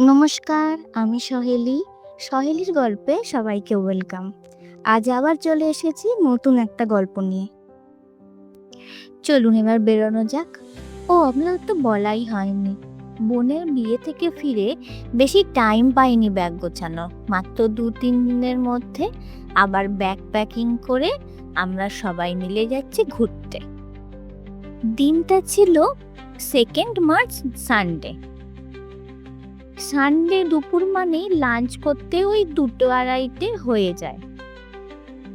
নমস্কার, আমি সহেলি। সহেলির গল্পে সবাইকে ওয়েলকাম। আজ আবার চলে এসেছি নতুন একটা গল্প নিয়ে। চলুন এবার বেরোনো যাক। ও, আপনার তো বলাই হয়নি। বোনের বিয়ে থেকে ফিরে বেশি টাইম পাইনি ব্যাগ গোছানো। মাত্র দু, তিন দিনের মধ্যে আবার ব্যাগ প্যাকিং করে আমরা সবাই মিলে যাচ্ছি ঘুরতে। দিনটা ছিল সেকেন্ড মার্চ সানডে সানডে দুপুর মানেই লাঞ্চ করতে ওই দুটো আড়াইটে হয়ে যায়।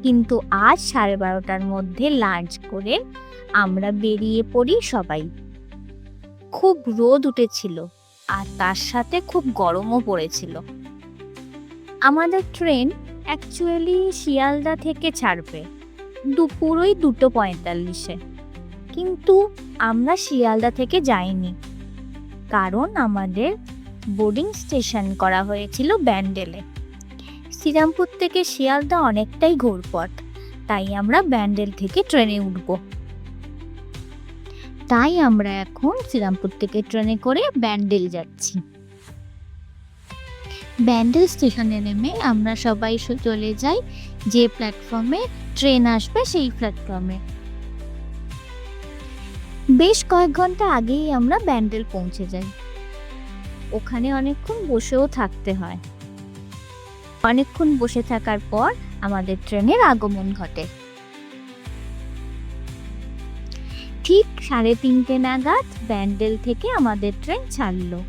কিন্তু আজ সাড়ে বারোটার মধ্যে লাঞ্চ করে আমরা বেরিয়ে পড়ি সবাই। খুব রোদ উঠেছিল আর তার সাথে খুব গরমও পড়েছিল। আমাদের ট্রেন অ্যাকচুয়ালি শিয়ালদা থেকে ছাড়বে দুপুর ওই দুটো পঁয়তাল্লিশে। কিন্তু আমরা শিয়ালদা থেকে যাইনি। কারণ আমাদের বোর্ডিং স্টেশন করা হয়েছিল ব্যান্ডেলে। শ্রীরামপুর থেকে শিয়ালদা অনেকটাই ঘোরপথ, তাই আমরা ব্যান্ডেল থেকে ট্রেনে উঠব। তাই আমরা এখন শ্রীরামপুর থেকে ট্রেনে করে ব্যান্ডেল যাচ্ছি। ব্যান্ডেল স্টেশনে নেমে আমরা সবাই চলে যাই যে প্ল্যাটফর্মে ট্রেন আসবে সেই প্ল্যাটফর্মে। বেশ কয়েক ঘণ্টা আগেই আমরা ব্যান্ডেল পৌঁছে যাই। ওখানে অনেকক্ষণ বসেও থাকতে হয়। অনেকক্ষণ বসে থাকার পর আমাদের ট্রেনের আগমন ঘটে। ঠিক সাড়ে তিনটে নাগাদ ব্যান্ডেল থেকে আমাদের ট্রেন ছাড়লো।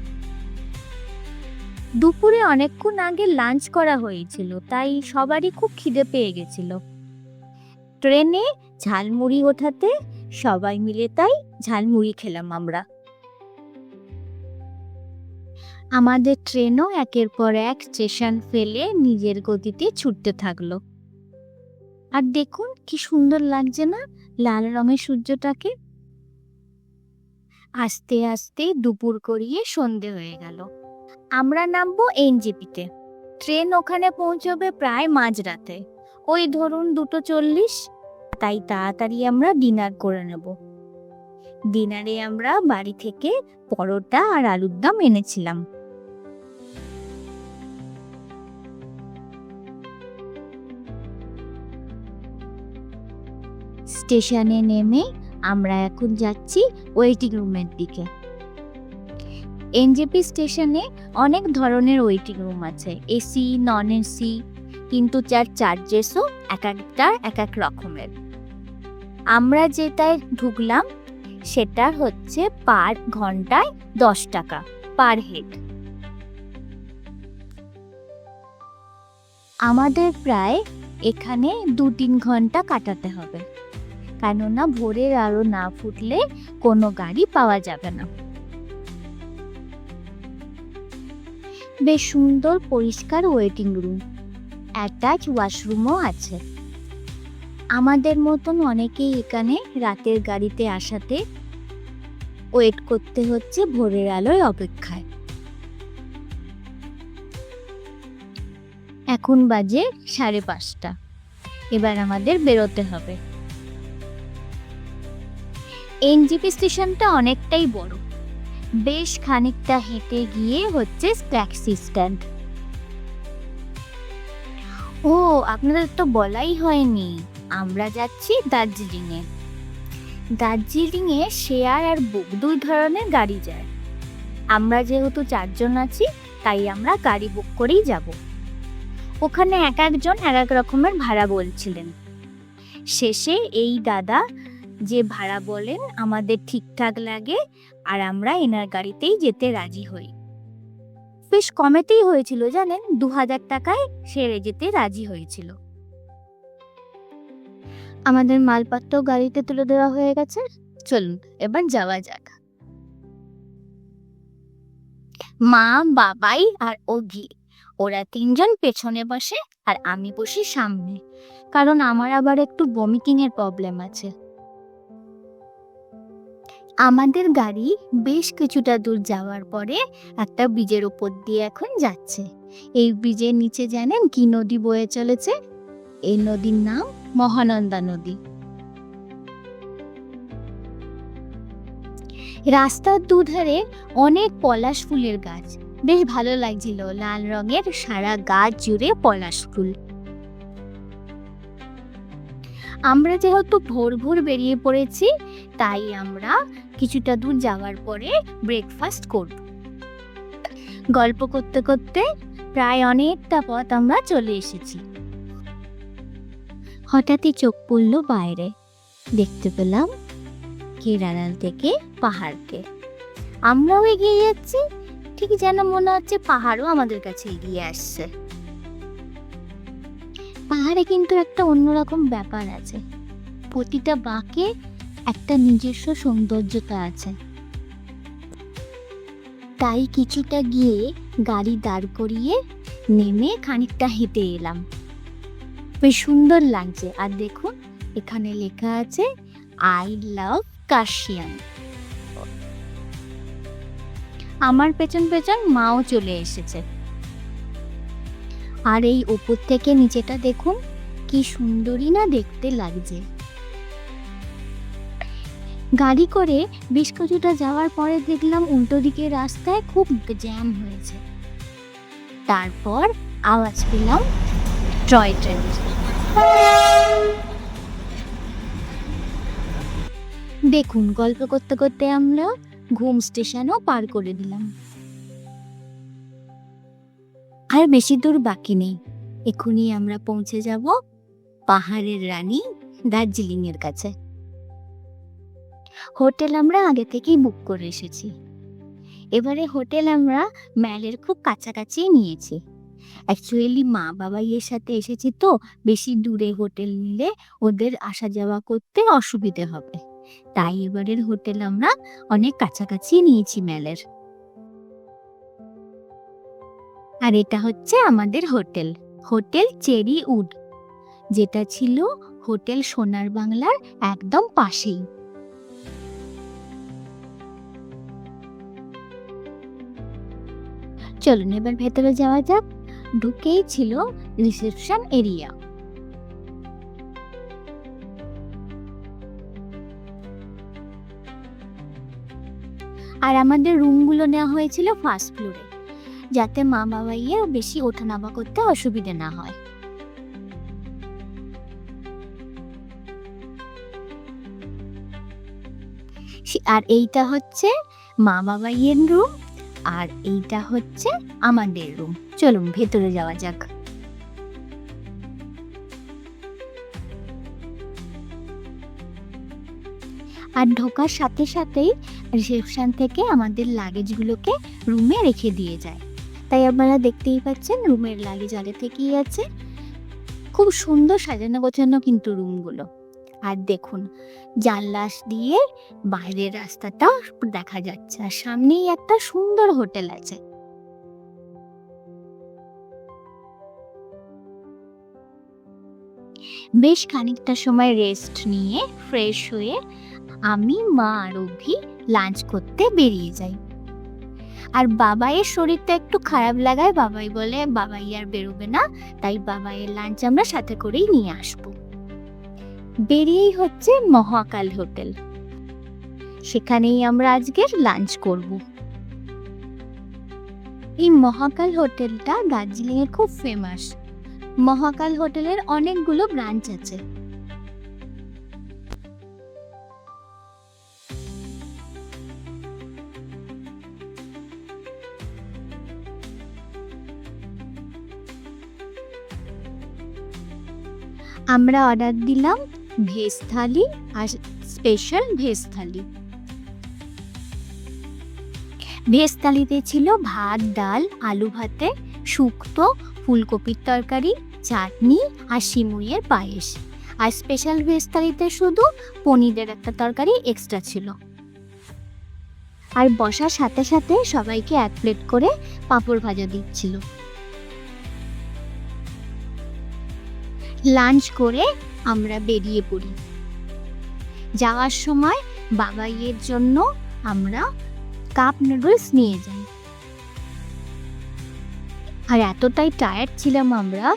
দুপুরে অনেকক্ষণ আগে লাঞ্চ করা হয়েছিল, তাই সবারই খুব খিদে পেয়ে গেছিল। ট্রেনে ঝালমুড়ি ওঠাতে সবাই মিলে তাই ঝালমুড়ি খেলাম আমরা। আমাদের ট্রেনও একের পর এক স্টেশন ফেলে নিজের গতিতে ছুটতে থাকল। আর দেখুন কি সুন্দর লাগছে না লাল রঙের সূর্যটাকে। আস্তে আস্তে দুপুর করিয়ে সন্ধে হয়ে গেল। আমরা নামবো এনজিপিতে। ট্রেন ওখানে পৌঁছবে প্রায় মাঝরাতে। ওই ধরুন দুটো চল্লিশ। তাই তাড়াতাড়ি আমরা ডিনার করে নেব। ডিনারে আমরা বাড়ি থেকে পরোটা আর আলুর দম এনেছিলাম। স্টেশনে নেমে আমরা এখন যাচ্ছি ওয়েটিং রুমের দিকে। এনজেপি স্টেশনে অনেক ধরনের ওয়েটিং রুম আছে, এসি নন এসি কিন্তু যার চার্জেসও এক একটা, এক এক রকমের। আমরা যেটায় ঢুকলাম সেটা হচ্ছে পার ঘন্টায় দশ টাকা পার হেড আমাদের প্রায় এখানে দু তিন ঘণ্টা কাটাতে হবে। কেননা ভোরের আলো না ফুটলে কোনো গাড়ি পাওয়া যাবে না। বেশ সুন্দর পরিষ্কার ওয়েটিং রুম অ্যাটাচ ওয়াশরুমও আছে। আমাদের মতন অনেকেই এখানে রাতের গাড়িতে আসাতে ওয়েট করতে হচ্ছে ভোরের আলোয় অপেক্ষায়। এখন বাজে সাড়ে পাঁচটা, এবার আমাদের বেরোতে হবে। এনজিপি স্টেশনটা অনেকটাই বড়। বেশ খানিকটা হেঁটে গিয়ে হচ্ছে ট্যাক্সি স্ট্যান্ড। ও, আপনাদের তো বলাই হয়নি। আমরা যাচ্ছি দার্জিলিংয়ে। দার্জিলিংয়ে শেয়ার আর বুক দুই ধরনের গাড়ি যায়। আমরা যেহেতু চারজন আছি, তাই আমরা গাড়ি বুক করেই যাব। ওখানে এক একজন এক এক রকমের ভাড়া বলছিলেন। শেষে এই দাদা যে ভাড়া বলেন, আমাদের ঠিকঠাক লাগে আর আমরা এনার গাড়িতেই যেতে রাজি হই। বেশ কমেতেই হয়েছিল, জানেন? দু হাজার টাকায় সেরে যেতে রাজি হয়েছিল। আমাদের মালপত্র গাড়িতে তুলে দেওয়া হয়ে গেছে। চলুন, এবার যাওয়া যাক। মা, বাবাই আর ওগি ওরা তিনজন পেছনে বসে আর আমি বসি সামনে। কারণ আমার আবার একটু বমিটিং এর প্রবলেম আছে। আমাদের গাড়ি বেশ কিছুটা দূর যাওয়ার পরে একটা ব্রিজের ওপর দিয়ে এখন যাচ্ছে। এই ব্রিজের নিচে জানেন কি নদী বয়ে চলেছে? এই নদীর নাম মহানন্দা নদী। রাস্তার দুধারে অনেক পলাশ ফুলের গাছ। বেশ ভালো লাগছিল। লাল রঙের সারা গাছ জুড়ে পলাশ ফুল। আমরা যেহেতু ভোর ভোর বেরিয়ে পড়েছি, তাই আমরা কিছুটা দূর যাওয়ার পরে ব্রেকফাস্ট করব। গল্প করতে করতে প্রায় অনেকটা পথ আমরা চলে এসেছি। হঠাৎই চোখ পড়ল বাইরে। দেখতে পেলাম কেরালাল থেকে পাহাড়কে। আমরাও এগিয়ে যাচ্ছি, ঠিক যেন মনে হচ্ছে পাহাড়ও আমাদের কাছে এগিয়ে আসছে। পাহাড়ে কিন্তু একটা অন্যরকম ব্যাপার আছে। প্রতিটা বাঁকে একটা নিজস্ব সৌন্দর্যতা আছে। তাই কিছুটা গিয়ে গাড়ি দাঁড় করিয়ে নেমে খানিকটা হেঁটে এলাম। বেশ সুন্দর লাগছে। আর দেখুন, এখানে লেখা আছে, আই লাভ কাশিয়ান আমার পেছন পেছন মাও চলে এসেছে। আর এই উপর থেকে নিচেটা দেখুন, কি সুন্দরই না দেখতে লাগছে। গাড়ি করে বেশ কিছুটা যাওয়ার পরে দেখলাম উল্টো দিকের রাস্তায় খুব জ্যাম হয়েছে। তারপর আওয়াজ পেলাম টয় ট্রেনের দেখুন, গল্প করতে করতে আমরা ঘুম স্টেশনও পার করে দিলাম। আর বেশি দূর বাকি নেই। এখনই আমরা পৌঁছে যাব পাহাড়ের রানী দার্জিলিং এর কাছে। হোটেল আমরা আগে থেকেই বুক করে এসেছি। এবারে হোটেল আমরা ম্যালের খুব কাছাকাছি নিয়েছি। অ্যাকচুয়ালি মা বাবাইয়ের সাথে এসেছি তো, বেশি দূরে হোটেল নিলে ওদের আসা যাওয়া করতে অসুবিধে হবে। তাই এবারের হোটেল আমরা অনেক কাছাকাছি নিয়েছি ম্যালের। আর এটা হচ্ছে আমাদের হোটেল। Hotel cherry would. যেটা ছিল হোটেল সোনার বাংলার একদম পাশেই। চলুন এবার ভেতরে যাওয়া যাক। ঢুকেই ছিল রিসেপশন এরিয়া। আর আমাদের রুমগুলো নেওয়া হয়েছিল ফার্স্ট ফ্লোরে। যাতে মা বাবাইয়ে বেশি ওঠানামা করতে অসুবিধে না হয়। আর এইটা হচ্ছে মা বাবাইয়ের রুম, আর এইটা হচ্ছে আমাদের রুম। চলুন, ভেতরে যাওয়া যাক। আর ঢোকার সাথে সাথেই রিসেপশন থেকে আমাদের লাগেজগুলোকে রুমে রেখে দিয়ে যায়। তাই আপনারা দেখতেই পাচ্ছেন রুমের লাগেজ আগে থেকেই আছে। খুব সুন্দর সাজানো গোছানো কিন্তু রুমগুলো। আর দেখুন জানলাস দিয়ে বাইরের রাস্তাটা দেখা যাচ্ছে আর সামনেই একটা সুন্দর হোটেল আছে। বেশ খানিকটা সময় রেস্ট নিয়ে, ফ্রেশ হয়ে আমি মা আর অভি লাঞ্চ করতে বেরিয়ে যাই। আর বাবাইয়ের শরীরটা একটু খারাপ লাগায় বাবাই বলে, বাবাই আর বেরোবে না, তাই বাবাইয়ের লাঞ্চ আমরা সাথে করেই নিয়ে আসব। বেরিয়েই হচ্ছে মহাকাল হোটেল। সেখানেই আমরা আজকের লাঞ্চ করব। এই মহাকাল হোটেলটা দার্জিলিং এর খুব ফেমাস মহাকাল হোটেলের অনেকগুলো ব্রাঞ্চ আছে। আমরা অর্ডার দিলাম ভেজ থালি আর স্পেশাল ভেজ থালি। ভেজ থালিতে ছিল ভাত, ডাল, আলু ভাতে, শুক্তো, ফুলকপির তরকারি, চাটনি আর সিমুইয়ের পায়েস। আর স্পেশাল ভেজ থালিতে শুধু পনিরের একটা তরকারি এক্সট্রা ছিল। আর বসার সাথে সাথে সবাইকে এক প্লেট করে পাঁপড় ভাজা দিচ্ছিল। লাঞ্চ করে আমরা বেরিয়ে পড়ি। যাওয়ার সময় বাবাইয়ের জন্য আমরা কাপ নুডলস নিয়ে যাই। আর এতটাই টায়ার্ড ছিলাম আমরা,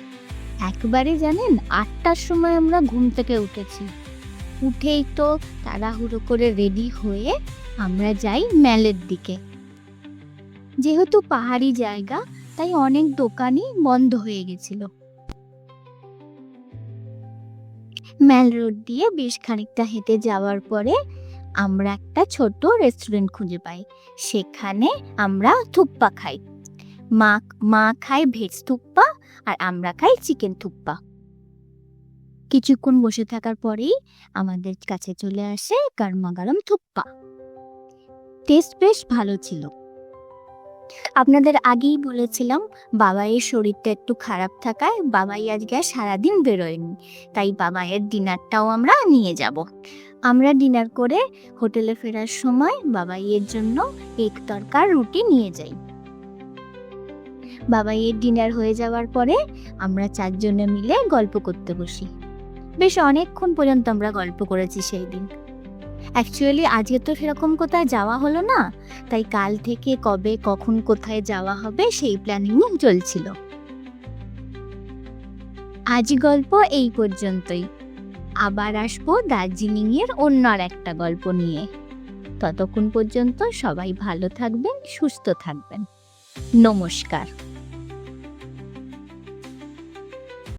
একবারে জানেন আটটার সময় আমরা ঘুম থেকে উঠেছি। উঠেই তো তাড়াহুড়ো করে রেডি হয়ে আমরা যাই ম্যালের দিকে। যেহেতু পাহাড়ি জায়গা, তাই অনেক দোকানই বন্ধ হয়ে গেছিল। ম্যাল রোড দিয়ে বেশ খানিকটা হেঁটে যাওয়ার পরে আমরা একটা ছোট রেস্টুরেন্ট খুঁজে পাই। সেখানে আমরা থুপ্পা খাই। মা মা খায় ভেজ থুপ্পা আর আমরা খাই চিকেন থুপ্পা। কিছুক্ষণ বসে থাকার পরেই আমাদের কাছে চলে আসে গরমা গরম থুপ্পা। টেস্ট বেশ ভালো ছিল। আপনাদের আগেই বলেছিলাম, বাবাইয়ের শরীরটা একটু খারাপ থাকায় বাবাই আজকে সারাদিন বেরোয়নি। তাই বাবাইয়ের ডিনারটাও আমরা নিয়ে যাব। আমরা ডিনার করে হোটেলে ফেরার সময় বাবাইয়ের জন্য এক তরকার রুটি নিয়ে যাই। বাবাইয়ের ডিনার হয়ে যাওয়ার পরে আমরা চারজনে মিলে গল্প করতে বসি। বেশ অনেকক্ষণ পর্যন্ত আমরা গল্প করেছি সেই দিন। অ্যাকচুয়ালি আজকে তো সেরকম কোথায় যাওয়া হলো না। তাই কাল থেকে কবে, কখন কোথায় যাওয়া হবে সেই প্ল্যানিং চলছিল। আজ গল্প এই পর্যন্তই। আবার আসব দার্জিলিং এর অন্য আর একটা গল্প নিয়ে। ততক্ষণ পর্যন্ত সবাই ভালো থাকবেন, সুস্থ থাকবেন। নমস্কার।